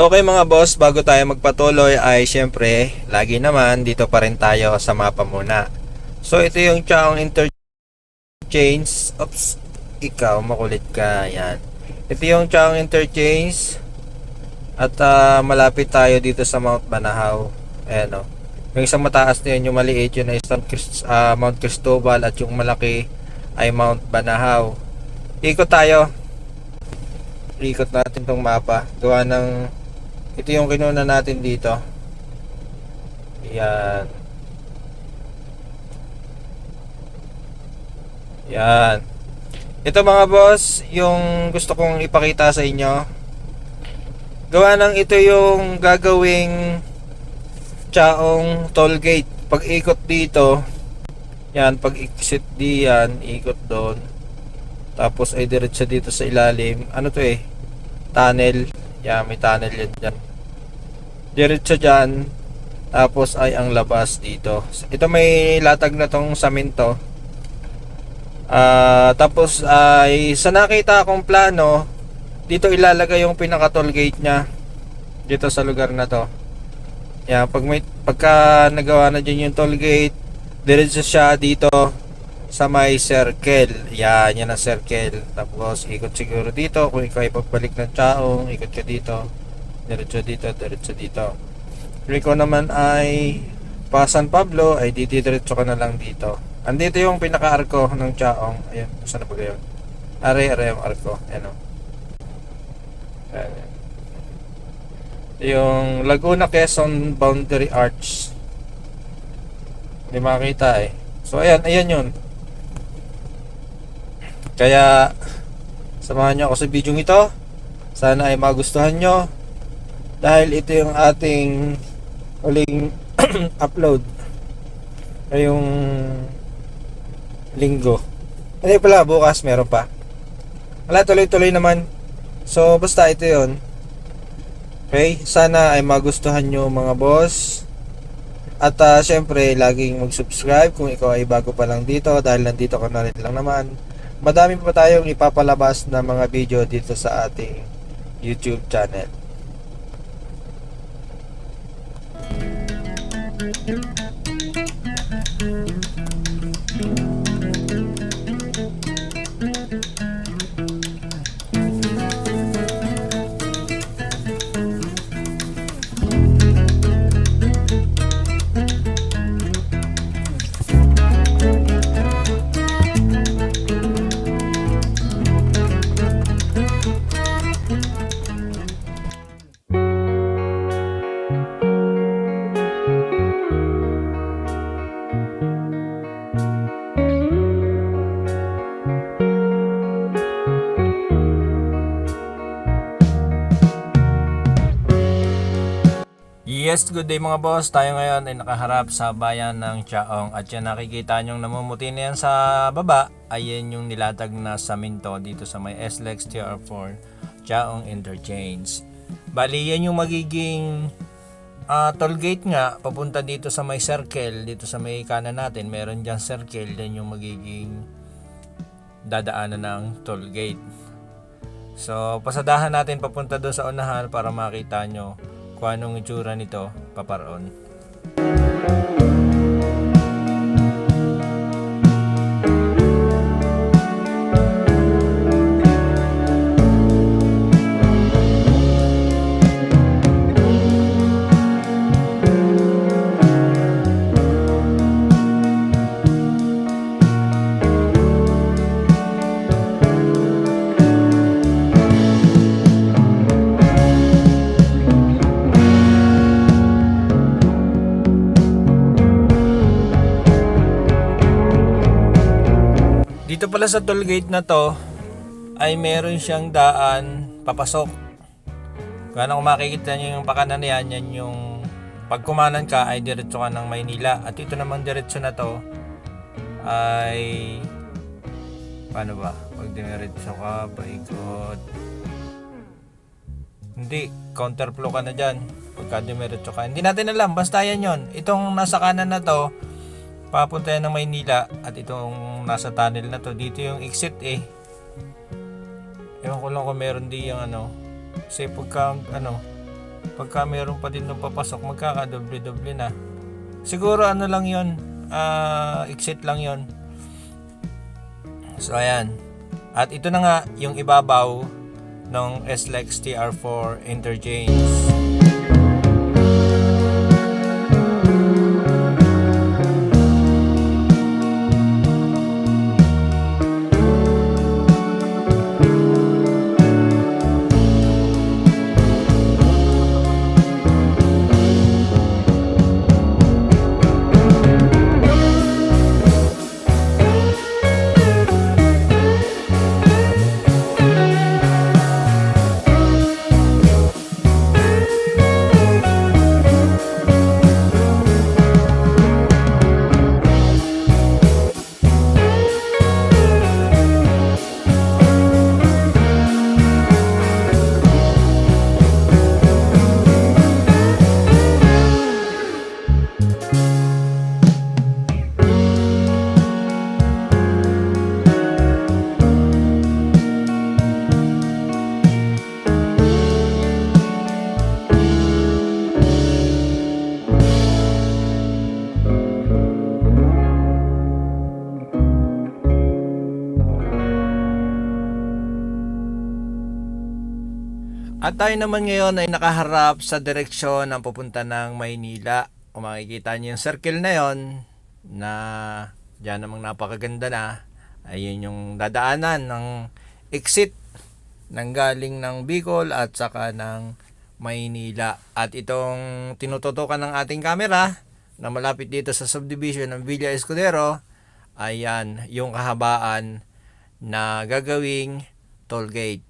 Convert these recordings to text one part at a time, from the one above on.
Okay mga boss, bago tayo magpatuloy ay syempre, lagi naman dito pa rin tayo sa mapa muna. So ito yung Chaong Interchange. Oops, ikaw makulit ka. Yan. Ito yung Chaong Interchange. At ah, malapit tayo dito sa Mount Banahaw. Ayan o. Yung isang mataas na yun, yung maliit yun ay ah, Mount Cristobal at yung malaki ay Mount Banahaw. Ikot tayo. Ikot natin tong mapa. Gawa ng ito yung kinuna natin dito. Yan. Yan. Ito mga boss, yung gusto kong ipakita sa inyo. Gawa ng ito yung gagawing Chaong toll gate. Pag ikot dito, yan, pag exit diyan, ikot doon. Tapos ay diretso dito sa ilalim. Ano to eh? Tunnel. Yan, may tunnel yan dyan. Diretso dyan. Tapos ay ang labas dito. Ito may latag na tong saminto. Ah, tapos ay sa nakita akong plano, dito ilalagay yung pinaka toll gate niya dito sa lugar na to. Yan, pag may pagka nagawa na diyan yung toll gate, diretso siya dito sa may circle. Yan, yan ang circle. Tapos ikot siguro dito kung ikaw ay pagbalik ng Chaong, ikot ka dito. Diretso dito, diretso dito. Ikaw naman ay pa San Pablo, ay didiretso ka na lang dito. Andito yung pinaka-arko ng Chaong. Ayan, saan na ba yun? Are, are yung arko. Ayan o. Ayan. Yung Laguna Quezon Boundary Arch. Hindi makita eh. So ayan, ayan yun. Kaya samahan nyo ako sa video ito. Sana ay magustuhan nyo. Dahil ito yung ating huling upload. Ngayong linggo. Hindi pala, bukas meron pa. Wala, tuloy-tuloy naman. So, basta ito yon Okay? Sana ay magustuhan nyo mga boss. At uh, syempre, laging mag-subscribe kung ikaw ay bago pa lang dito dahil nandito ka na rin lang naman. Madami pa tayong ipapalabas na mga video dito sa ating YouTube channel. Yes, good day mga boss. Tayo ngayon ay nakaharap sa bayan ng Chaong at yan nakikita nyong namumuti na yan sa baba ay yan yung nilatag na saminto dito sa may SLEX TR4 Chaong Interchange. Bali yan yung magiging ah, toll gate nga papunta dito sa may circle dito sa may kanan natin meron dyan circle yan yung magiging dadaanan ng toll gate. So pasadahan natin papunta doon sa unahan para makita nyo kung anong itsura nito paparoon. Dito pala sa toll gate na to ay meron siyang daan papasok. Ano kung makikita nyo yung pakanan na yan, yan yung pag kumanan ka ay diretso ka ng Maynila. At ito namang diretso na to ay paano ba? Pag diretso ka, paikot. Hindi, counterflow ka na dyan. Pagka dumiretso ka. Hindi natin alam, basta yan yon. Itong nasa kanan na to, papunta yan ng Maynila at itong nasa tunnel na to. Dito yung exit eh. Ewan ko lang kung meron di yung ano. Kasi pagka ano pagka meron pa din nung papasok magkakadoble-doble na. Siguro ano lang yon ah, exit lang yon so ayan. At ito na nga yung ibabaw ng SLEX TR4 interchange At tayo naman ngayon ay nakaharap sa direksyon ng pupunta ng Maynila. Kung makikita niyo yung circle na yon na dyan namang napakaganda na ayun yung dadaanan ng exit ng galing ng Bicol at saka ng Maynila. At itong tinututukan ng ating camera na malapit dito sa subdivision ng Villa Escudero, ayan yung kahabaan na gagawing toll gate.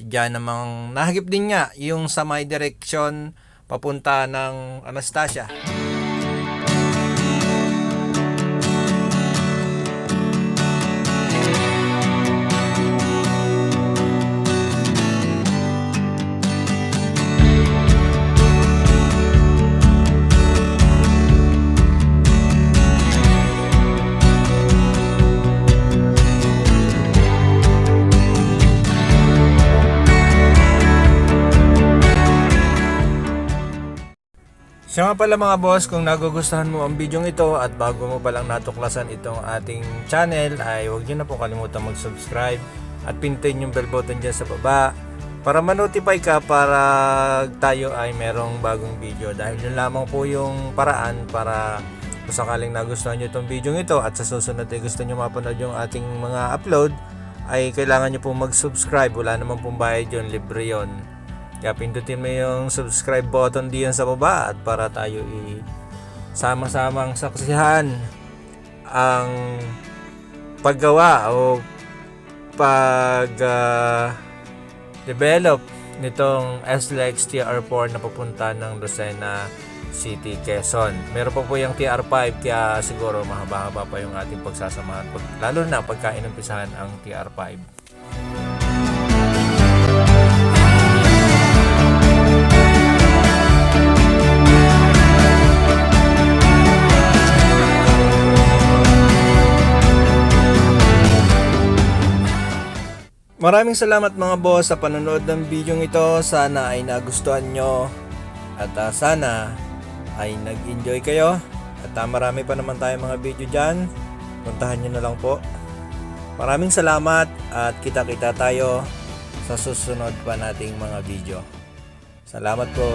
Diyan namang nahagip din nga yung sa may direksyon papunta ng Anastasia. Siya nga pala mga boss, kung nagugustuhan mo ang video ito at bago mo palang natuklasan itong ating channel ay huwag niyo na po kalimutan mag-subscribe at pindutin yung bell button dyan sa baba para ma-notify ka para tayo ay merong bagong video. Dahil yun lamang po yung paraan para kung sakaling nagustuhan nyo itong video ito at sa susunod ay gusto nyo mapanood yung ating mga upload ay kailangan nyo po mag-subscribe. Wala naman pong bayad yun, libre yun kaya pindutin mo yung subscribe button diyan sa baba at para tayo i sama-samang saksihan ang paggawa o pag ah, develop nitong SLEX TR4 na papunta ng Lucena City, Quezon. Meron pa po yung TR5 kaya siguro mahaba-haba pa yung ating pagsasamahan pag, lalo na pagka inumpisahan ang TR5. Maraming salamat mga boss sa panonood ng video ito. Sana ay nagustuhan nyo at ah, sana ay nag-enjoy kayo. At ah, marami pa naman tayong mga video dyan. Puntahan nyo na lang po. Maraming salamat at kita-kita tayo sa susunod pa nating mga video. Salamat po.